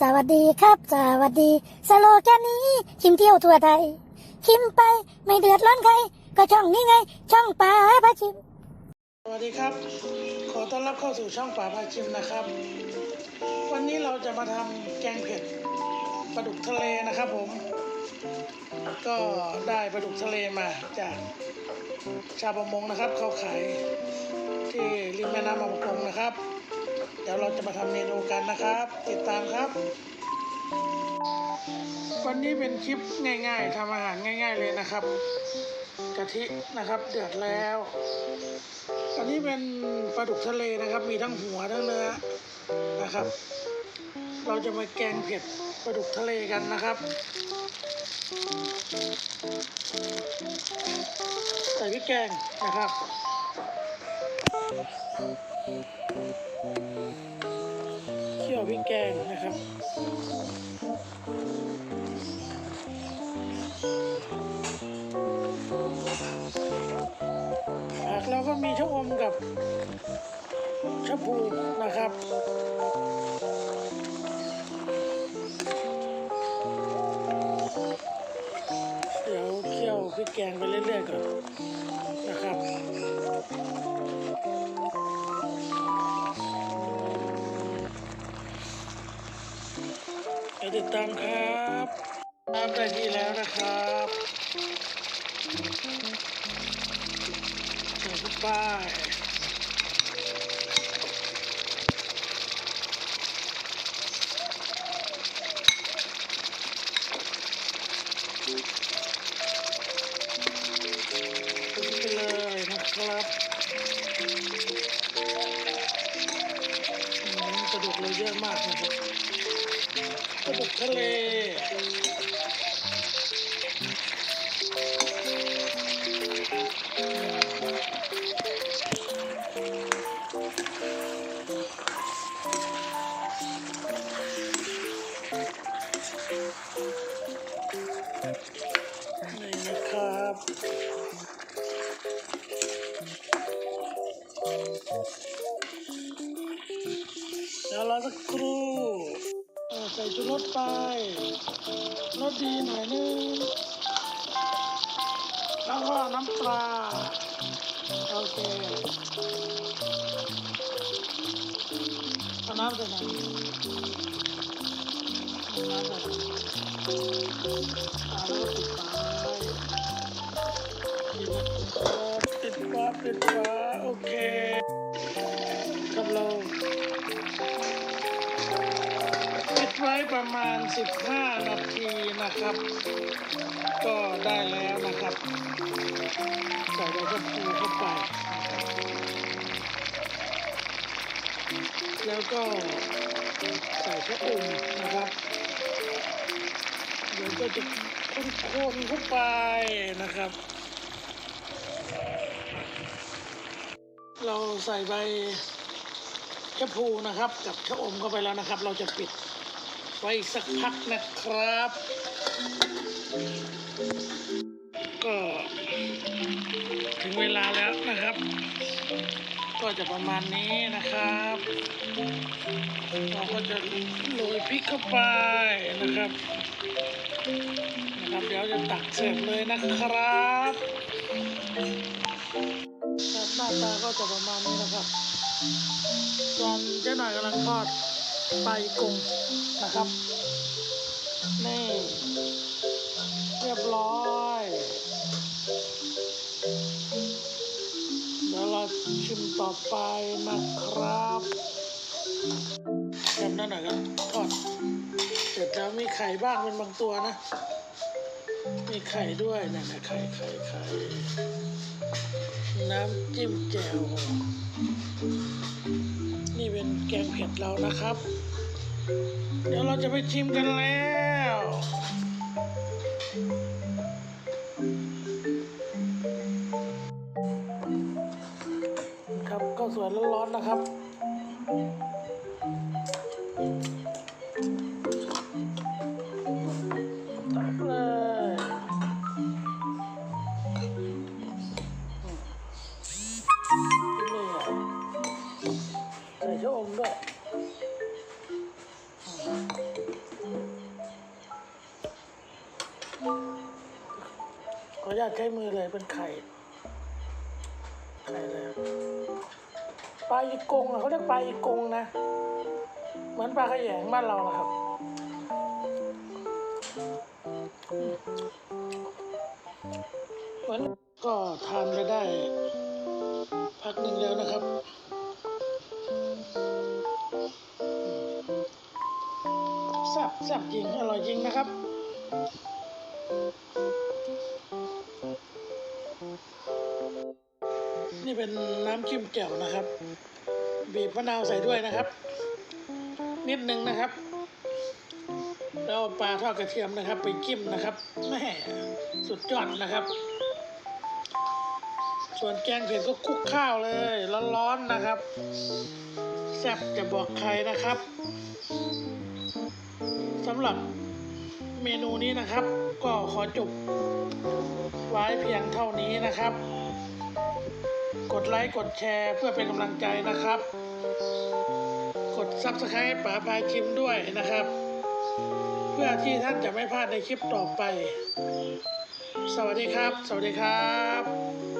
สวัสดีครับ สวัสดี สโลแกนนี้คิมเที่ยวทั่วไทยคิมไปไม่เดือดร้อนใคร ก็ช่องนี้ไง ช่องป่าพระชิม สวัสดีครับ ขอต้อนรับเข้าสู่ช่องป่าพาชิมนะครับ วันนี้เราจะมาทำแกงเผ็ดปลาดุกทะเลนะครับผม ก็ได้ปลาดุกทะเลมาจากชาวประมงนะครับ เขาขาย ที่ริมแม่น้ำบางประกงนะครับ เดี๋ยวเราจะมาทำเมนูกันนะครับ ติดตามครับ วันนี้เป็นคลิปง่าย ๆทำอาหารง่าย ๆเลยนะครับ กะทินะครับเดือดแล้วอันนี้เป็นปลาดุกทะเลนะครับ มีทั้งหัวทั้งเนื้อนะครับ เราจะมาแกงเผ็ดปลาดุกทะเลกันนะครับใส่พริกแกงนะครับ เคี่ยวพริกแกงนะครับผักเราก็มีชะอมกับชะพูนะครับเดี๋ยวเคี่ยวพริกแกงไปเรื่อยๆก่อน ติดตามครับตามได้ที่แล้วนะครับใส่ทุกป้ายไปเลยนะครับ กระดูกทะเลนี่นะครับเดี๋ยวรอสักครู่เอ่อใส่ ชูรสไปรสดีหน่อยนึงแล้วก็น้ำปลาโอเคเอาน้ำใส่หน่อยเอาน้ำใส่หน่อาแล้วปิดฝาปิดฝาปิดฝาโอเค ปิดไว้ประมาณ 15 นาทีนะครับ ก็ได้แล้วนะครับ ใส่ใบชะพูเข้าไป แล้วก็ใส่ชะอมนะครับเดี๋ยวก็จะคนๆเข้าไปนะครับ เราใส่ใบชะพูนะครับ กับชะอมเข้าไปแล้วนะครับ เราจะปิด ไว้สักพักนะครับ ก็ถึงเวลาแล้วนะครับ ก็จะประมาณนี้นะครับ เราก็จะโรยพริกเข้าไปนะครับนะครับ เดี๋ยวจะตักเสิร์ฟเลยนะครับครับหน้าตาก็จะประมาณนี้นะครับส่วนเจ๊หน่อยกำลังทอด ปลาอีกงนะครับนี่เรียบร้อยเดี๋ยวเราชิมต่อไปนะครับจำได้หน่อยก็ทอดเสร็จแล้วมีไข่บ้างเป็นบางตัวนะ มีไข่ด้วยนะนะไข่ไข่ไข่น้ำจิ้มแจ่วนี่เป็นแกงเผ็ดเรานะครับ เดี๋ยวเราจะไปชิมกันแล้ว ครับก็สวยร้อนๆนะครับ ญาตใช้มือเลยเป็นไข่ไข่เลยปลาอีกงอะเขาเรียกปลาอีกงนะ เหมือนปลาขยงบ้านเราละครับเหมือนก็ทานไปได้ พักหนึ่งแล้วนะครับแซ่บแซ่บจริง อร่อยจริงนะครับ นี่เป็นน้ำจิ้มแจ่วนะครับ บีบมะนาวใส่ด้วยนะครับ นิดนึงนะครับ แล้วเอาปลาทอดกระเทียมนะครับ ไปจิ้มนะครับแม่สุดยอดนะครับ ส่วนแกงเผ็ดก็คลุกข้าวเลยร้อนๆนะครับแซ่บจะบอกใครนะครับสำหรับเมนูนี้นะครับ ก็ขอจบไว้เพียงเท่านี้นะครับ ดไลค์ กดแชร์เพื่อเป็นกำลังใจนะครับ กดซับสไครป์ป๋าพาชิมด้วยนะครับ เพื่อที่ท่านจะไม่พลาดในคลิปต่อไป สวัสดีครับ สวัสดีครับ